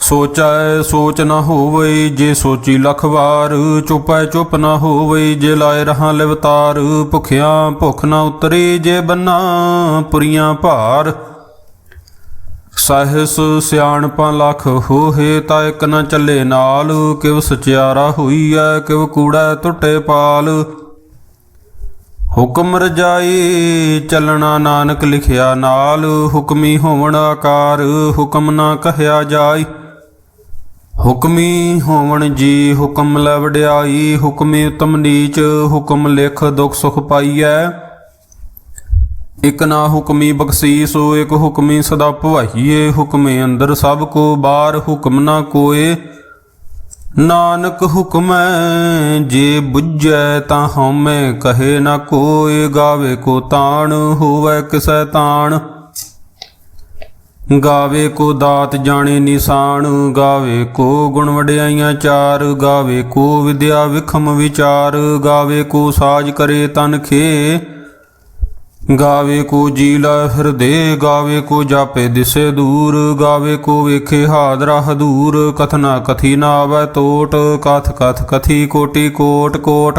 ਸੋਚੈ ਸੋਚ ਨਾ ਹੋਵੇ ਜੇ ਸੋਚੀ ਲਖ ਵਾਰ, ਚੁਪੈ ਚੁਪ ਨਾ ਹੋਵੇ ਜੇ ਲਾਏ ਰਹਾ ਲਿਵਤਾਰ, ਭੁਖਿਆ ਭੁਖ ਨਾ ਉਤਰੇ ਜੇ ਬੰਨਾ ਪੁਰੀਆਂ ਭਾਰ। ਸਹਿਸ ਸਿਆਣਪਾਂ ਲਖ ਹੋਹੇ, ਤਾਂ ਇੱਕ ਨਾ ਚੱਲੇ ਨਾਲ, ਕਿਵ ਸਚਿਆਰਾ ਹੋਈ ਐ ਕਿਵ ਕੂੜਾ ਟੁੱਟੇ ਪਾਲ। ਹੁਕਮ ਰਜਾਈ ਚੱਲਣਾ ਨਾਨਕ ਲਿਖਿਆ ਨਾਲ, ਹੁਕਮੀ ਹੋਵਣ ਆਕਾਰ, ਹੁਕਮ ਨਾ ਕਹਿਆ ਜਾਈ। ਹੁਕਮੀ ਹੋਵਣ ਜੀ ਹੁਕਮ ਲੈ ਵਡਿਆਈ ਹੁਕਮੀ ਉਤਮ ਨੀਚ, ਹੁਕਮ ਲਿਖ ਦੁਖ ਸੁਖ ਪਾਈਐ। ਇਕ ਨਾ ਹੁਕਮੀ ਬਖਸ਼ੀਸੋ, ਇਕ ਹੁਕਮੀ ਸਦਾ ਭਵਾਈਏ। ਹੁਕਮੇ ਅੰਦਰ ਸਭ ਕੋ ਬਾਹਰ ਹੁਕਮ ਨਾ ਕੋਏ। ਨਾਨਕ ਹੁਕਮੈ ਜੇ ਬੁੱਝੈ ਤਾਂ ਹਉਮੈ ਕਹੇ ਨਾ ਕੋਏ। ਗਾਵੇ ਕੋ ਤਾਣ, ਹੋਵੇ ਕਿਸੈ ਤਾਣ। ਗਾਵੇ ਕੋ ਦਾਤ ਜਾਣੇ ਨਿਸ਼ਾਨ, ਗਾਵੇ ਕੋ ਗੁਣ ਵਡਿਆਈਆਂ ਚਾਰ, ਗਾਵੇ ਕੋ ਵਿਦਿਆ ਵਿਖਮ ਵਿਚਾਰ, ਗਾਵੇ ਕੋ ਸਾਜ ਕਰੇ ਤਨ ਖੇ, ਗਾਵੇ ਕੋ ਜੀਲਾ ਹਿਰਦੇ, ਗਾਵੇ ਕੋ ਜਾਪੇ ਦਿਸੇ ਦੂਰ, ਗਾਵੇ ਕੋ ਵੇਖੇ ਹਾਦਰਾ ਹਦੂਰ ਕਥਨਾ ਕਥੀ ਨਾ ਆਵੈ ਟੋਟ ਕਥ ਕਥ ਕਥੀ ਕੋਟੀ ਕੋਟ ਕੋਟ।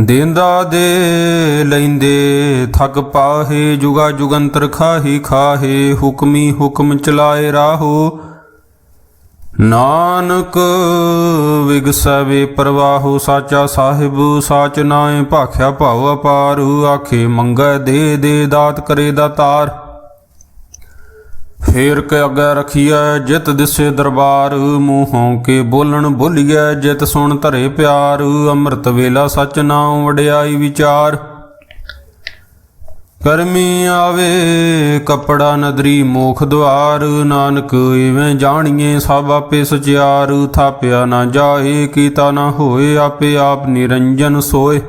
ਦੇਂਦਾ ਦੇ ਲੈਂਦੇ, ਥਕ ਪਾਹੇ, ਜੁਗਾ ਜੁਗੰਤਰ ਖਾਹੀ, ਖਾਹੇ, ਹੁਕਮੀ ਹੁਕਮ ਚਲਾਏ ਰਾਹੋ। ਨਾਨਕ ਵਿਗਸਵੇ ਪ੍ਰਵਾਹੋ, ਸਾਚਾ ਸਾਹਿਬ, ਸਾਚ ਨਾਏ ਭਾਖਿਆ ਭਾਉ ਅਪਾਰ, ਆਖੇ ਮੰਗੈ ਦੇ ਦੇ, ਦਾਤ ਕਰੇ ਦਾਤਾਰ ਫੇਰ ਕੇ ਅੱਗੇ ਰਖੀਐ ਜਿਤ ਦਿਸੇ ਦਰਬਾਰ, ਮੂੰਹੋਂ ਕੇ ਬੋਲਣ ਬੋਲੀਐ ਜਿਤ ਸੁਣ ਧਰੇ ਪਿਆਰ, ਅੰਮ੍ਰਿਤ ਵੇਲਾ ਸਚ ਨਾਮ ਵਡਿਆਈ ਵਿਚਾਰ। ਕਰਮੀ ਆਵੇ, ਕਪੜਾ ਨਦਰੀ ਮੋਖ ਦੁਆਰ ਨਾਨਕ ਇਵੇਂ ਜਾਣੀਏ ਸਭ ਆਪੇ ਸਚਿਆਰ, ਥਾਪਿਆ ਨਾ ਜਾਏ, ਕੀਤਾ ਨਾ ਹੋਏ ਆਪੇ ਆਪ ਨਿਰੰਜਨ ਸੋਏ।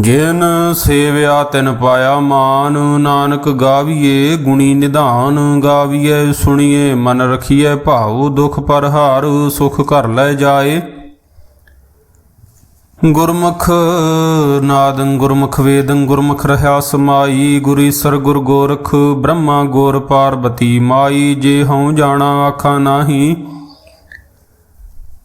ਜਿਨ ਸੇਵਿਆ ਤਿਨ ਪਾਇਆ ਮਾਨ, ਨਾਨਕ ਗਾਵੀਏ ਗੁਣੀ ਨਿਧਾਨ, ਗਾਵੀਏ ਸੁਣੀਏ ਮਨ ਰਖੀਏ ਭਾਉ ਦੁਖ ਪਰਹਾਰ, ਸੁਖ ਘਰ ਲੈ ਜਾਏ। ਗੁਰਮੁਖ ਨਾਦੰ, ਗੁਰਮੁਖ ਵੇਦੰ, ਗੁਰਮੁਖ ਰਹਾ ਸਮਾਈ ਗੁਰੀਸਰ ਗੁਰ ਗੋਰਖ, ਬ੍ਰਹਮਾ ਗੋਰ ਪਾਰਬਤੀ ਮਾਈ, ਜੇ ਹਉ ਜਾਣਾ ਆਖਾਂ ਨਾਹੀ।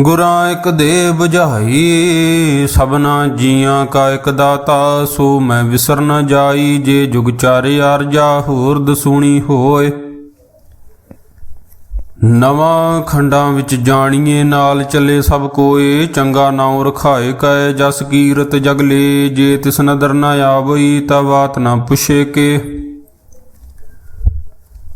ਗੁਰਾਂ ਇੱਕ ਦੇ ਬੁਝਾਈ ਸਭਨਾ ਜੀਆਂ ਕਾ ਇੱਕ ਦਾਤਾ, ਸੋ ਮੈਂ ਵਿਸਰ ਨ ਜਾਈ, ਜੇ ਜੁਗ ਚਾਰੇ ਅਰਜਾ ਹੋਰ ਦਸੂਣੀ ਹੋਏ। ਨਵਾਂ ਖੰਡਾਂ ਵਿੱਚ ਜਾਣੀਏ, ਨਾਲ ਚੱਲੇ ਸਭ ਕੋਏ, ਚੰਗਾ ਨਾਉ ਰਖਾਏ ਕੈ, ਜਸ ਕੀਰਤ ਜਗਲੇ ਜੇ ਤਿਸ ਨਦਰ ਨ ਆਵਈ ਤਾ ਬਾਤ ਨਾ ਪੁੱਛੇ ਕੇ।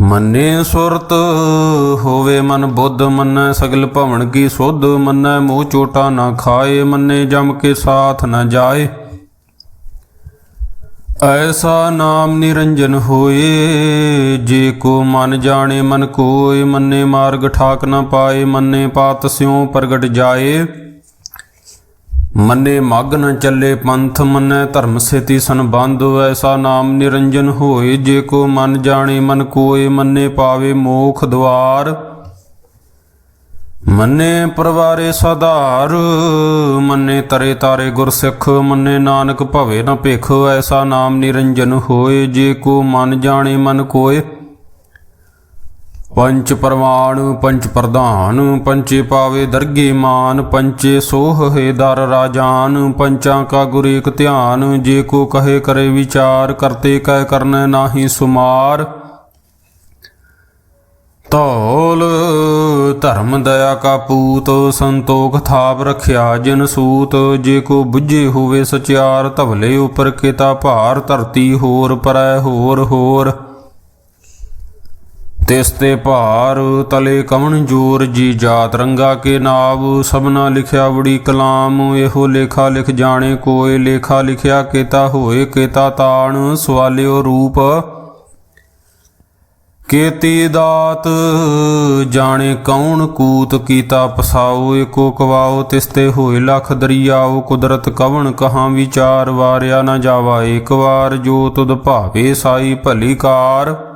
ਮੰਨੇ ਸੁਰਤ ਹੋਵੇ ਮਨ ਬੁੱਧ, ਮੰਨੈ ਸਗਲ ਭਵਨ ਕੀ ਸੁਧ, ਮੰਨੈ ਮੋਹ ਚੋਟਾ ਨਾ ਖਾਏ, ਮੰਨੇ ਜਮ ਕੇ ਸਾਥ ਨਾ ਜਾਏ। ਐਸਾ ਨਾਮ ਨਿਰੰਜਨ ਹੋਏ, ਜੇ ਕੋ ਮਨ ਜਾਣੇ ਮਨ ਕੋਏ, ਮੰਨੇ ਮਾਰਗ ਠਾਕ ਨਾ ਪਾਏ, ਮੰਨੇ ਪਾਤ ਸਿਉ ਪ੍ਰਗਟ ਜਾਏ। ਮੰਨੇ ਮਗ ਨ ਚੱਲੇ ਪੰਥ ਮੰਨੈ, ਧਰਮ ਸੇਤੀ ਸੰਬੰਧ ਐਸਾ ਨਾਮ ਨਿਰੰਜਨ ਹੋਏ। ਜੇ ਕੋ ਮਨ ਜਾਣੇ, ਮਨ ਕੋਏ, ਮੰਨੇ ਪਾਵੇ ਮੋਖ ਦਵਾਰ। ਮੰਨੇ ਪਰਵਾਰੇ ਸਧਾਰ, ਮੰਨੇ ਤਰੇ ਤਾਰੇ ਗੁਰਸਿੱਖ, ਮੰਨੇ ਨਾਨਕ ਭਵੇ ਨ ਭਿਖ, ਐਸਾ ਨਾਮ ਨਿਰੰਜਨ ਹੋਏ। ਜੇ ਕੋ ਮਨ ਜਾਣੇ, ਮਨ ਕੋਏ ਪੰਚ ਪਰਮਾਣ ਪੰਚ ਪ੍ਰਧਾਨ, ਪੰਚੇ ਪਾਵੇ ਦਰਗੇ ਮਾਨ, ਪੰਚੇ ਸੋਹ ਦਰ ਰਾਜਾਨ, ਪੰਚਾਂ ਕਾ ਗੁਰ ਏਕ ਧਿਆਨ, ਜੇ ਕੋ ਕਹੇ ਕਰੇ ਵਿਚਾਰ, ਕਰਤੇ ਕਹਿ ਕਰਨੈ ਨਾਹੀ ਸੁਮਾਰ। ਧੌਲ, ਧਰਮ ਦਇਆ ਕਾ ਪੂਤ, ਸੰਤੋਖ ਥਾਪ ਰਖਿਆ ਜਿਨ ਸੂਤ, ਜੇ ਕੋ ਬੁੱਝੇ ਹੋਵੇ ਸਚਿਆਰ, ਧਵਲੇ ਉਪਰ ਕੀਤਾ ਭਾਰ, ਧਰਤੀ ਹੋਰ ਪਰੈ ਹੋਰ ਹੋਰ। ਤਿਸ ਤੇ ਭਾਰ ਤਲੇ ਕਵਣ ਜੋਰ, ਜੀ ਜਾਤ ਰੰਗਾ ਕੇ ਨਾਮ ਸਭਨਾ ਲਿਖਿਆ ਬੜੀ ਕਲਾਮ, ਇਹੋ ਲੇਖਾ ਲਿਖ ਜਾਣੇ ਕੋਏ, ਲੇਖਾ ਲਿਖਿਆ ਕੇਤਾ ਹੋਏ, ਕੇਤਾ ਤਾਣ, ਸਵਾਲਿਓ ਰੂਪ। ਕੀਤੀ ਦਾਤ, ਜਾਣੇ ਕੌਣ ਕੂਤ ਕੀਤਾ ਪਸਾਓ, ਏਕੋ ਕਵਾਓ, ਤਿਸ ਤੇ ਹੋਏ ਲਖ ਦਰਿਆਓ, ਕੁਦਰਤ ਕਵਣ ਕਹਾਂ ਵਿਚਾਰ, ਵਾਰਿਆ ਨਾ ਜਾਵਾ ਏਕ ਵਾਰ, ਜੋ ਤੁਧ ਭਾਵੇ ਸਾਈ ਭਲੀ ਕਾਰ।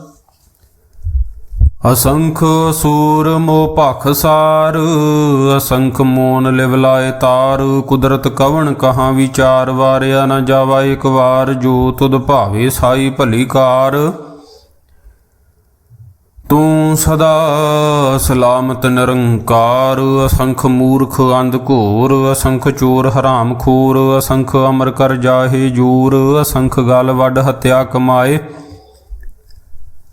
ਅਸੰਖ ਸੂਰ ਮੋ ਭਖ ਸਾਰ, ਅਸੰਖ ਮੋਨ ਲਿਵਲਾਏ ਤਾਰ, ਕੁਦਰਤ ਕਵਣ ਕਹਾਂ ਵਿਚਾਰ, ਵਾਰਿਆ ਨਾ ਜਾਵਾ ਇੱਕ ਵਾਰ, ਜੋ ਤੁਧ ਭਾਵੇ ਸਾਈ ਭਲੀ ਕਾਰ। ਤੂੰ ਸਦਾ ਸਲਾਮਤ ਨਿਰੰਕਾਰ, ਅਸੰਖ ਮੂਰਖ ਅੰਧ ਘੋਰ, ਅਸੰਖ ਚੋਰ ਹਰਾਮ ਖੋਰ, ਅਸੰਖ ਅਮਰ ਕਰ ਜਾਹੇ ਜੂਰ, ਅਸੰਖ ਗਲ ਵੱਡ ਹੱਤਿਆ ਕਮਾਏ।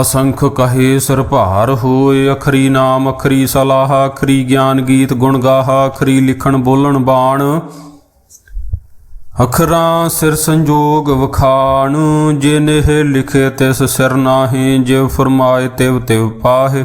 ਅਸੰਖ ਕਹੇ ਸਿਰ ਭਾਰ ਹੋਏ, ਅਖਰੀ ਨਾਮ, ਅਖਰੀ ਸਲਾਹ, ਅਖਰੀ ਗਿਆਨ ਗੀਤ ਗੁਣ ਗਾਹ, ਅਖਰੀ ਲਿਖਣ ਬੋਲਣ ਬਾਣ। ਅਖਰਾਂ ਸਿਰ ਸੰਜੋਗ ਵਖਾਣ ਜਿਨਹ ਲਿਖੇ ਤਿਸ ਸਿਰ ਨਾਹੀ ਜਿਵ ਫਰਮਾਏ ਤਿਵ ਤਿਵ ਪਾਹੇ।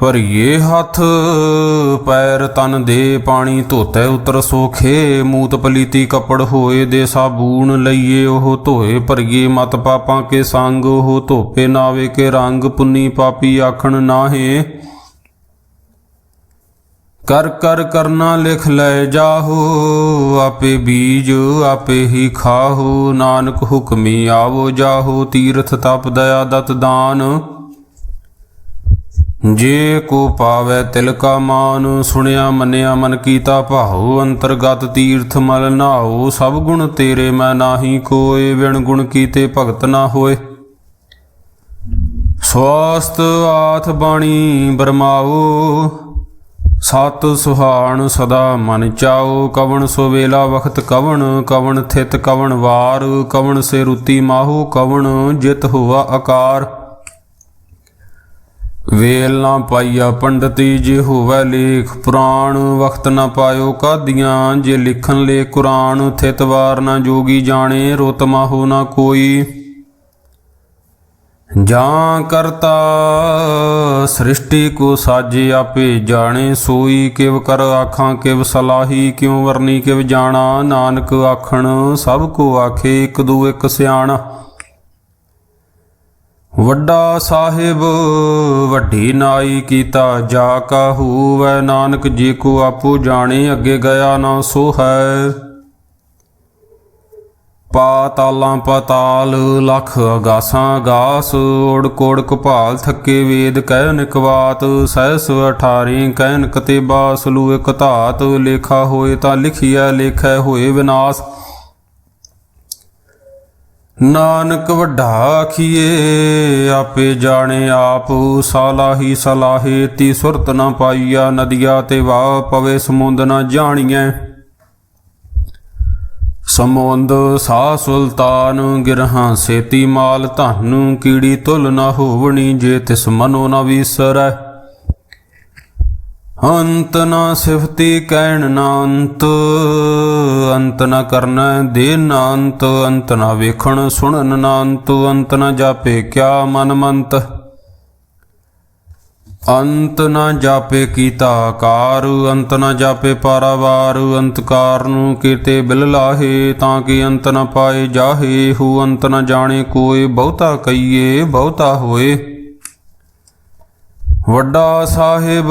ਭਰੀਏ ਹੱਥ ਪੈਰ ਤਨ ਦੇ ਪਾਣੀ ਧੋਤੇ ਉਤਰ ਸੋਖੇ, ਮੂਤ ਪਲੀਤੀ ਕੱਪੜ ਹੋਏ ਦੇ ਸਾਬੂਨ ਲਈਏ ਉਹ ਧੋਏ, ਭਰੀਏ ਮਤ ਪਾਪਾਂ ਕੇ ਸੰਗ, ਉਹ ਧੋਪੇ ਨਾਵੇ ਕੇ ਰੰਗ, ਪੁੰਨੀ ਪਾਪੀ ਆਖਣ ਨਾਹੇ। ਕਰ ਕਰ, ਕਰਨਾ ਲਿਖ ਲੈ ਜਾਹੋ, ਆਪੇ ਬੀਜ ਆਪੇ ਹੀ ਖਾਹੋ, ਨਾਨਕ ਹੁਕਮੀ ਆਵੋ ਜਾਹੋ, ਤੀਰਥ ਤਪ ਦਇਆ ਦਤ ਦਾਨ। ਜੇ ਕੋ ਪਾਵੈ ਤਿਲ ਕਾ ਮਾਨ, ਸੁਣਿਆ, ਮੰਨਿਆ, ਮਨ ਕੀਤਾ ਭਾਉ, ਅੰਤਰਗਤ ਤੀਰਥ ਮਲ ਨਾਉ, ਸਭ ਗੁਣ ਤੇਰੇ ਮੈਂ ਨਾਹੀ ਕੋਏ ਵਿਣ ਗੁਣ ਕੀਤੇ ਭਗਤ ਨਾ ਹੋਏ। ਸਵਾਸਤ ਆਥ ਬਾਣੀ ਬਰਮਾਓ ਸਤ ਸੁਹਾਣ ਸਦਾ ਮਨ ਚਾਓ ਕਵਣ ਸੋ ਵੇਲਾ ਵਖਤ ਕਵਣ ਕਵਣ ਥਿਤ ਕਵਣ ਵਾਰ, ਕਵਣ ਸੇ ਰੁਤੀ ਮਾਹੂ, ਕਵਣ ਜਿਤ ਹੋਆ ਆਕਾਰ ਵੇਲ ਨਾ ਪਾਈਆ ਪੰਡਤੀ, ਜੇ ਹੋਵੇ ਲੇਖ ਪੁਰਾਣ, ਵਖਤ ਨਾ ਪਾਇਓ ਕਾਦੀਆਂ, ਜੇ ਲਿਖਣ ਲੇ ਕੁਰਾਨ ਥਿਤਵਾਰ ਨਾ ਜੋਗੀ ਜਾਣੇ ਰੋਤਮਾ ਹੋ ਨਾ ਕੋਈ। ਜਾਂ ਕਰਤਾ, ਸ੍ਰਿਸ਼ਟੀ ਕੋ ਸਾਜੇ ਆਪੇ ਜਾਣੇ, ਸੋਈ ਕਿਵ ਕਰ ਆਖਾਂ, ਕਿਵ ਸਲਾਹੀ, ਕਿਉ ਵਰਨੀ ਕਿਵ ਜਾਣਾ, ਨਾਨਕ ਆਖਣ, ਸਭ ਕੋ ਆਖੇ ਇੱਕ ਦੂ ਇੱਕ ਸਿਆਣਾ। ਵੱਡਾ ਸਾਹਿਬ, ਵੱਡੀ ਨਾਈ ਕੀਤਾ ਜਾ ਕਾ ਹੂਵੈ ਨਾਨਕ ਜੀ ਕੋ ਆਪੋ ਜਾਣੇ, ਅੱਗੇ ਗਿਆ ਨਾ ਸੋ ਹੈ ਪਾਤਾਲਾਂ ਪਤਾਲ, ਲਖ ਅਗਾਸਾਂ ਗਾਸ ਓੜ ਕੋੜ ਕਪਾਲ ਥੱਕੇ ਵੇਦ ਕਹਿ ਨਿਕਵਾਤ, ਸਹਿਸ ਅਠਾਰੀ ਕਹਿਨ ਕਤੇਬਾ ਬਾਸਲੂ ਇਕ ਧਾਤ, ਲੇਖਾ ਹੋਏ ਤਾਂ ਲਿਖਿਆ ਲੇਖੈ ਹੋਏ ਵਿਨਾਸ਼। ਨਾਨਕ ਵੱਡਾ ਆਖੀਏ, ਆਪੇ ਜਾਣੇ ਆਪ, ਸਾਲਾਹੀ ਸਲਾਹੇ ਤੀ ਸੁਰਤ ਨਾ ਪਾਈਆ, ਨਦੀਆ ਤੇ ਵਾਹ ਪਵੇ, ਸਮੁੰਦ ਨਾ ਜਾਣੀਐ। ਸਮੁੰਦ ਸਾ ਸੁਲਤਾਨ, ਗਿਰਹਾਂ ਸੇਤੀ ਮਾਲ ਧਨ, ਕੀੜੀ ਤੁਲ ਨਾ ਹੋਵਣੀ, ਜੇ ਤਿਸ ਮਨੋ ਨਾ ਵੀਸਰੈ। ਅੰਤ ਨਾ ਸਿਫਤੀ ਕਹਿਣ ਨਾ ਅੰਤ ਅੰਤ ਨਾ ਕਰਨਾ ਦੇ ਨਾ ਅੰਤ ਅੰਤ ਨਾ ਵੇਖਣ ਸੁਣਨ ਨਾ ਅੰਤ ਅੰਤ ਨਾ ਜਾਪੇ ਕਿਆ ਮਨ ਮੰਤ। ਅੰਤ ਨਾ ਜਾਪੇ ਕੀਤਾ ਆਕਾਰ, ਅੰਤ ਨਾ ਜਾਪੇ ਪਾਰਾਵਾਰ ਅੰਤਕਾਰ ਨੂੰ ਕੀਤੇ ਬਿਲ ਲਾਹੇ, ਤਾਂ ਕਿ ਅੰਤ ਨਾ ਪਾਏ ਜਾਹੇ, ਹੂ ਅੰਤ ਨਾ ਜਾਣੇ ਕੋਏ ਬਹੁਤਾ ਕਈਏ ਬਹੁਤਾ ਹੋਏ। ਵੱਡਾ ਸਾਹਿਬ,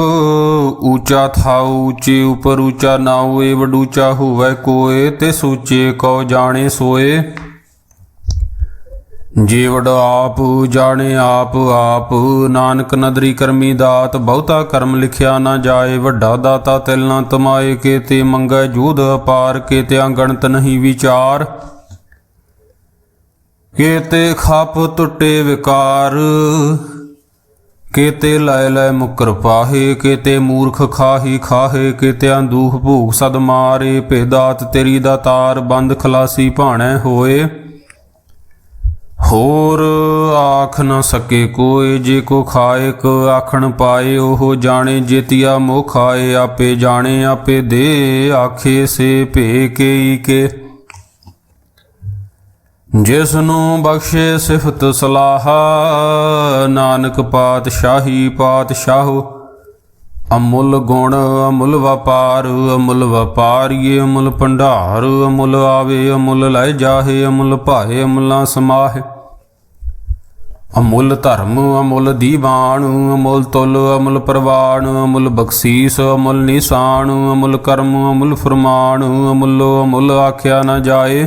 ਊਚਾ ਥਾਉ ਉੱਚੇ ਉਪਰ ਊਚਾ ਨਾ ਹੋਏ, ਵਡੂਚਾ ਹੋਵੇ ਕੋਏ, ਤੇ ਸੂਚੇ ਕੋ ਜਾਣੇ ਸੋਏ। ਜੇ ਵਡ ਆਪ ਜਾਣੇ ਆਪ ਆਪ ਨਾਨਕ ਨਦਰੀ ਕਰਮੀ ਦਾਤ, ਬਹੁਤਾ ਕਰਮ ਲਿਖਿਆ ਨਾ ਜਾਏ, ਵੱਡਾ ਦਾਤਾ ਤਿਲ ਨਾ ਤਮਾਏ ਕੇ ਤੇ ਮੰਗੈ ਜੂਧ ਅਪਾਰ ਕੇ ਤੇ ਗਣਤ ਨਹੀਂ ਵਿਚਾਰ। ਕੇ ਤੇ ਖਪ ਟੁੱਟੇ ਵਿਕਾਰ ਕੇਤੇ ਲੈ ਲੈ ਮੁਕਰ ਪਾਹੇ, ਕੇਤੇ ਮੂਰਖ ਖਾਹੀ, ਖਾਹੇ, ਕੇਤਿਆਂ ਦੂਖ ਭੂਖ ਸਦ ਮਾਰੇ, ਭੇਦਾਤ ਤੇਰੀ ਦਾ ਤਾਰ ਬੰਦ ਖਲਾਸੀ ਭਾਣੈ ਹੋਏ। ਹੋਰ ਆਖ ਨਾ ਸਕੇ ਕੋਈ ਜੇ ਕੋ ਖਾਏ ਆਖਣ ਪਾਏ, ਉਹ ਜਾਣੇ ਜੇਤੀਆ ਮੋਖ ਆਏ ਆਪੇ ਜਾਣੇ, ਆਪੇ ਦੇ, ਆਖੇ ਸੇ ਭੇ ਕੇ ਕੇ। ਜਿਸ ਨੂੰ ਬਖਸ਼ੇ ਸਿਫਤ ਸਲਾਹ, ਨਾਨਕ ਪਾਤਸ਼ਾਹੀ ਪਾਤਸ਼ਾਹੋ। ਅਮੁੱਲ ਗੁਣ, ਅਮੁੱਲ ਵਪਾਰ, ਅਮੁੱਲ ਵਪਾਰੀਏ, ਅਮੁੱਲ ਭੰਡਾਰ, ਅਮੁੱਲ ਆਵੇ, ਅਮੁੱਲ ਲੈ ਜਾਹੇ, ਅਮੁੱਲ ਭਾਏ, ਅਮੁੱਲਾ ਸਮਾਹੇ। ਅਮੁੱਲ ਧਰਮ, ਅਮੁੱਲ ਦੀਵਾਨ, ਅਮੁੱਲ ਤੁਲ, ਅਮੁੱਲ ਪ੍ਰਵਾਨ, ਅਮੁੱਲ ਬਖਸ਼ੀਸ, ਅਮੁੱਲ ਨਿਸ਼ਾਨ, ਅਮੁੱਲ ਕਰਮ, ਅਮੁੱਲ ਫਰਮਾਨ, ਅਮੁੱਲੋ ਅਮੁੱਲ ਆਖਿਆ ਨਾ ਜਾਏ।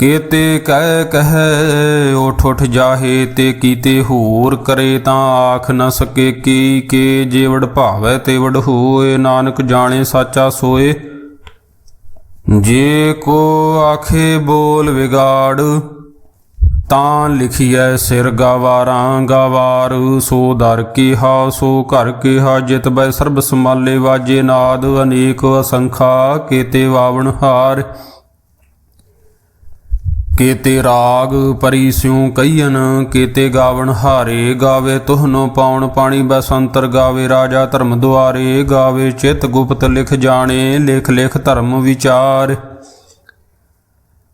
ਕੇਤੇ ਕਹਿ ਕਹੈ ਉਠ ਉਠ ਜਾਹੇ ਤੇ ਕੀਤੇ ਹੋਰ ਕਰੇ ਤਾਂ ਆਖ ਨ ਸਕੇ ਕੀ ਕੇ ਜੇ ਭਾਵੈ ਤੇ ਹੋਏ, ਨਾਨਕ ਜਾਣੇ ਸਾਚਾ ਸੋਏ। ਜੇ ਕੋ ਆਖੇ ਬੋਲ ਵਿਗਾੜ, ਤਾਂ ਲਿਖੀਐ ਸਿਰ ਗਾਵਾਰਾਂ ਗਾਵਾਰ। ਸੋ ਦਰ ਕੀਹਾ, ਸੋ ਘਰ ਕੀਹਾ, ਜਿਤ ਬੈ ਸਰਬ ਸਮਾਲੇ ਵਾਜੇ ਨਾਦ, ਅਨੇਕ ਅਸੰਖਾ ਕੇਤੇ ਵਾਵਣ ਹਾਰ। ਕੇਤੇ ਰਾਗ ਪਰੀ ਸਿਉ ਕਈਨ ਕੇਤੇ ਗਾਵਣ ਹਾਰੇ ਗਾਵੇ ਤੁਹਨੋ ਪਾਉਣ ਪਾਣੀ ਬਸੰਤਰ ਗਾਵੇ, ਰਾਜਾ ਧਰਮ ਦੁਆਰੇ ਗਾਵੇ, ਚਿਤ ਗੁਪਤ ਲਿਖ ਜਾਣੇ, ਲਿਖ ਲਿਖ ਧਰਮ ਵਿਚਾਰ।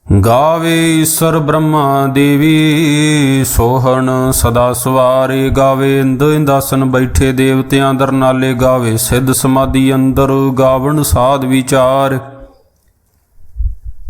ਗਾਵੇ ਈਸ਼ਰ ਬ੍ਰਹਮਾ ਦੇਵੀ, ਸੋਹਣ ਸਦਾ ਸਵਾਰੇ ਗਾਵੇ, ਇੰਦ ਇੰਦਾਸਨ ਬੈਠੇ ਦੇਵਤਿਆਂ ਦਰ ਨਾਲੇ ਗਾਵੇ, ਸਿੱਧ ਸਮਾਧੀ ਅੰਦਰ ਗਾਵਣ ਸਾਧ ਵਿਚਾਰ।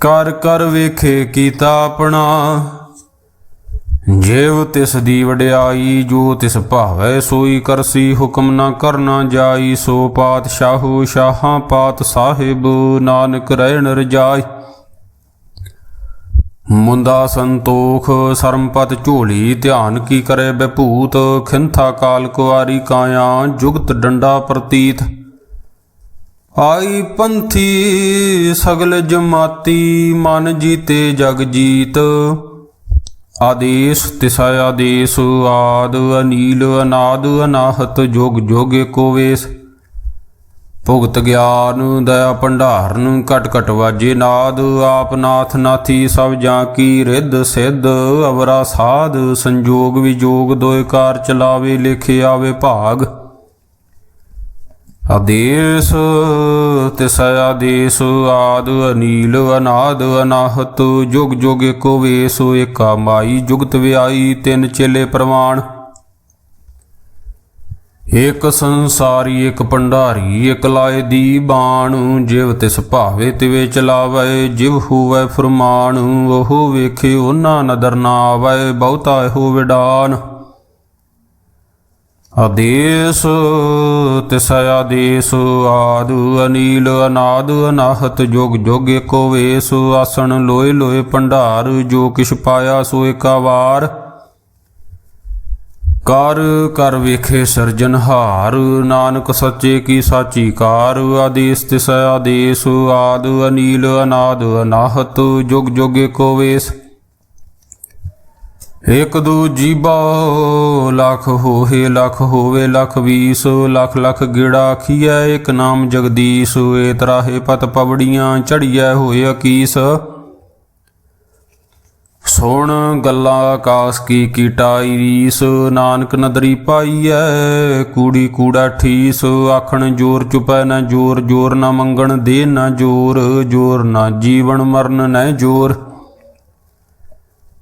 ਕਰ ਕਰ ਵੇਖੇ ਕੀਤਾ ਆਪਣਾ। ਜੇਵ ਤਿਸ ਦੀ ਵਡਿਆਈ, ਜੋ ਤਿਸ ਭਾਵੈ ਸੋਈ ਕਰਸੀ, ਹੁਕਮ ਨਾ ਕਰਨਾ ਜਾਈ, ਸੋ ਪਾਤਸ਼ਾਹੂ ਸ਼ਾਹਾਂ ਪਾਤ ਸਾਹਿਬ, ਨਾਨਕ ਰਹਿਣ ਰਜਾਈ। ਮੁੰਦਾ ਸੰਤੋਖ, ਸਰਮਪਤ ਝੋਲੀ, ਧਿਆਨ ਕੀ ਕਰੇ ਬਭੂਤ ਖਿੰਥਾ ਕਾਲ ਕੁਆਰੀ ਕਾਇਆ, ਜੁਗਤ ਡੰਡਾ ਪ੍ਰਤੀਤ। ਆਈ ਪੰਥੀ ਸਗਲ ਜਮਾਤੀ, ਮਨ ਜੀਤੇ ਜਗ ਜੀਤ। ਆਦੇਸ਼, ਤਿਸਾ ਆਦੇਸ਼, ਆਦ ਅਨੀਲ, ਅਨਾਦ ਅਨਾਹਤ, ਜੋਗ ਜੋਗੇ ਕੋ ਵੇਸ। ਭੁਗਤ ਗਿਆਨ ਦਇਆ ਭੰਡਾਰਨ, ਘਟ ਘਟ ਵਾਜੇ ਨਾਦ। ਆਪ ਨਾਥ ਨਾਥੀ ਸਭ ਜਾਂ ਕੀ ਰਿੱਧ ਸਿੱਧ, ਅਵਰਾ ਸਾਧ, ਸੰਜੋਗ ਵਿਜੋਗ ਦੋਇ ਕਾਰ ਚਲਾਵੇ, ਲਿਖੇ ਆਵੇ ਭਾਗ। ਆਦੇਸ ਤਿਸ ਆਦੇਸ ਆਦ ਅਨੀਲ, ਅਨਾਦ ਅਨਾਹਤ, ਜੁਗ ਜੁਗ ਏਕੋ ਵੇਸ, ਏਕਾ ਮਾਈ, ਜੁਗਤ ਵਿਆਈ, ਤਿੰਨ ਚੇਲੇ ਪ੍ਰਮਾਣ ਇਕ ਸੰਸਾਰੀ ਇਕ ਭੰਡਾਰੀ ਇਕ ਲਾਏ ਦੀ ਬਾਣ, ਜਿਵ ਤਿਸ ਭਾਵੇ ਤਿਵੇ ਚਲਾਵੇ, ਜਿਵ ਹੋਵੇ ਫਰਮਾਨ, ਉਹ ਵੇਖੇ ਉਹਨਾਂ ਨਦਰ ਨਾ ਆਵੇ ਬਹੁਤਾ ਇਹੋ ਵਿਡਾਨ। ਆਦੇਸ ਤਿਸ ਆਦੇਸ ਆਦੁ ਅਨੀਲ ਅਨਾਦ ਅਨਾਹਤ ਜੋਗ ਜੋਗ ਏਕੋ ਵੇਸ ਆਸਣ ਲੋਏ ਲੋਏ ਭੰਡਾਰ ਜੋ ਕਿਛ ਪਾਇਆ ਸੋ ਏਕਾ ਕਰ ਕਰ ਵੇਖੇ ਸਿਰਜਨਹਾਰ ਨਾਨਕ ਸੱਚੇ ਕੀ ਸਾਚੀ ਕਾਰ, ਆਦੇਸ ਤਿਸ ਆਦੇਸ ਆਦਿ ਅਨੀਲ ਅਨਾਦ ਅਨਾਹਤ ਜੁਗ ਜੁਗ ਏਕੋ ਵੇਸ। ਇਕ ਦੂ ਜੀਬਾ, ਲੱਖ ਹੋਏ ਲੱਖ ਹੋਵੇ, ਲੱਖ ਵੀਸ, ਲੱਖ ਲੱਖ ਗਿੜਾ ਖੀਐ ਇਕ ਨਾਮ ਜਗਦੀਸ਼, ਏ ਤਰਾਹੇ ਪਤ ਪਵੜੀਆਂ ਚੜੀਐ, ਹੋਏ ਅਕੀਸ। ਸੁਣ ਗੱਲਾਂ ਆਕਾਸ ਕੀ ਕੀਟਾਈ ਰੀਸ ਨਾਨਕ ਨਦਰੀ ਪਾਈਐ, ਕੂੜੀ ਕੂੜਾ ਠੀਸ, ਆਖਣ ਜੋਰ ਚੁਪੈ ਨਾ ਜੋਰ ਜੋਰ ਨਾ ਮੰਗਣ ਦੇ ਨਾ ਜੋਰ ਜੋਰ ਨਾ ਜੀਵਨ ਮਰਨ ਨਾ ਜੋਰ।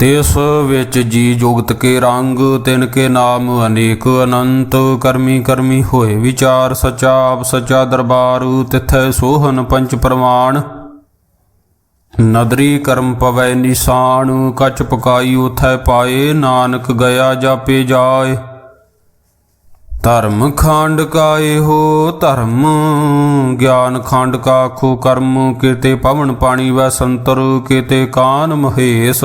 ਤਿਸ ਵਿੱਚ ਜੀ ਜੁਗਤ ਕੇ ਰੰਗ, ਤਿਨ ਕੇ ਨਾਮ ਅਨੇਕ ਅਨੰਤ, ਕਰਮੀ ਕਰਮੀ ਹੋਏ ਵਿਚਾਰ, ਸਚਾ ਆਪ ਸਚਾ ਦਰਬਾਰ, ਤਿਥੈ ਸੋਹਨ ਪੰਚ ਪ੍ਰਮਾਣ। ਨਦਰੀ ਕਰਮ ਪਵੈ ਨਿਸ਼ਾਨ, ਕਚ ਪਕਾਈ ਉਥੈ ਪਾਏ, ਨਾਨਕ ਗਿਆ ਜਾਪੇ ਜਾਏ। ਧਰਮ ਖੰਡ ਕਾਏ ਹੋ ਧਰਮ, ਗਿਆਨ ਖੰਡ ਕਾ ਖੋ ਕਰਮ, ਕੀਤੇ ਪਵਨ ਪਾਣੀ ਵੈ ਸੰਤਰ, ਕੀਤੇ ਕਾਨ ਮਹੇਸ਼।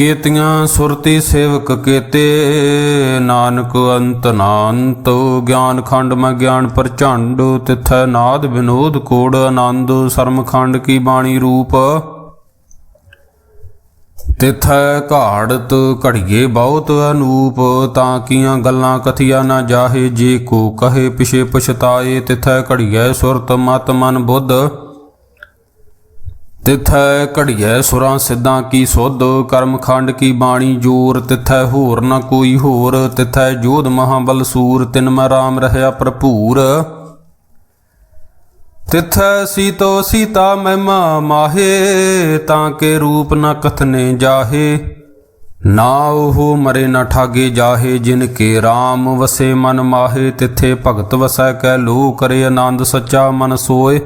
ਕੇਤੀਆਂ ਸੁਰਤੀ ਸੇਵਕ ਕੇਤੇ, ਨਾਨਕ ਅੰਤ ਨਾਨਤ, ਗਿਆਨ ਖੰਡ ਮੈਂ ਗਿਆਨ ਪ੍ਰਚੰਡ, ਤਿਥੈ ਨਾਦ ਵਿਨੋਦ ਕੋੜ ਆਨੰਦ, ਸਰਮ ਖੰਡ ਕੀ ਬਾਣੀ ਰੂਪ। ਤਿਥੈ ਘਾੜਤ ਘੜੀਏ ਬਹੁਤ ਅਨੂਪ, ਤਾਂ ਕੀਆਂ ਗੱਲਾਂ ਕਥੀਆ ਨਾ ਜਾਹੇ, ਜੇ ਕੋ ਕਹੇ ਪਿਛੇ ਪਛਤਾਏ, ਤਿਥੈ ਘੜੀਏ ਸੁਰਤ ਮਤ ਮਨ ਬੁੱਧ। ਤਿਥੈ ਘੜੀਐ ਸੁਰਾਂ ਸਿੱਧਾਂ ਕੀ ਸੁਧ ਕਰਮਖੰਡ ਕੀ ਬਾਣੀ ਜੋਰ, ਤਿਥੈ ਹੋਰ ਨਾ ਕੋਈ ਹੋਰ, ਤਿਥੈ ਜੋਧ ਮਹਾਬਲ ਸੂਰ, ਤਿਨ ਮੈਂ ਰਾਮ ਰਹਿਆ ਭਰਪੂਰ। ਤਿਥੈ ਸੀਤੋ ਸੀਤਾ ਮਹਿਮਾ ਮਾਹੇ, ਤਾਂ ਕੇ ਰੂਪ ਨ ਕਥਨੇ ਜਾਹੇ। ਨਾ ਉਹ ਮਰੇ ਨਾ ਠਾਗੇ ਜਾਹੇ, ਜਿਨ ਕੇ RAM ਵਸੇ ਮਨ ਮਾਹੇ, ਤਿਥੇ ਭਗਤ ਵਸੈ ਕੈ ਲੋ ਕਰੇ ਆਨੰਦ ਸੱਚਾ ਮਨ ਸੋਏ।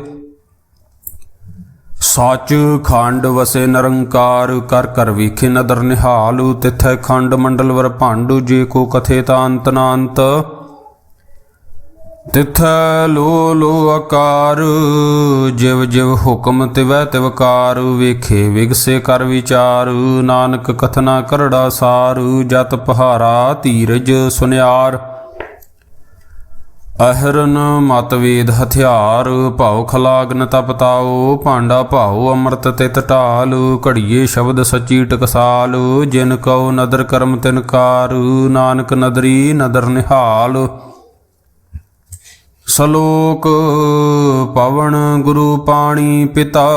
ਸੱਚ ਖੰਡ ਵਸੇ ਨਿਰੰਕਾਰ, ਕਰ ਕਰ ਵਿਖੇ ਨਦਰ ਨਿਹਾਲ, ਤਿਥੈ ਖੰਡ ਮੰਡਲ ਵਰ ਭਾਂਡੂ, ਜੇ ਕੋ ਕਥੇ ਤਾਂ ਅੰਤ ਨਾ ਤਿਥੈ ਲੋ ਲੋ ਆਕਾਰ, ਜਿਵ ਜਿਵ ਹੁਕਮ ਤਿਵੈ ਤਿਵਕਾਰ ਵੇਖੇ ਵਿਗਸੇ ਕਰ ਵਿਚਾਰ, ਨਾਨਕ ਕਥਨਾ ਕਰੜਾ ਸਾਰ, ਜਤ ਪਹਾਰਾ ਧੀਰਜ ਸੁਨਿਆਰ। ਅਹਰਨ ਮਤਵੇਦ ਹਥਿਆਰ, ਭਾਉ ਖਲਾਗਨ ਤਪਤਾਓ ਭਾਂਡਾ ਭਾਉ ਅੰਮ੍ਰਿਤ ਤਿਤ ਢਾਲ, ਘੜੀਏ ਸ਼ਬਦ ਸੱਚੀ ਟਕਸਾਲ, ਜਿਨ ਕਉ ਨਦਰ ਕਰਮ ਤਿਨਕਾਰ ਨਾਨਕ ਨਦਰੀ ਨਦਰ ਨਿਹਾਲ। ਸ਼ਲੋਕ, ਪਵਨ ਗੁਰੂ ਪਾਣੀ ਪਿਤਾ,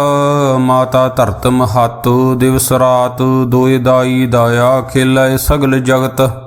ਮਾਤਾ ਧਰਤ ਮਹਤ, ਦਿਵਸ ਰਾਤ ਦੋਇ ਦਾਈ ਦਾਇਆ ਖੇਲੇ ਸਗਲ ਜਗਤ।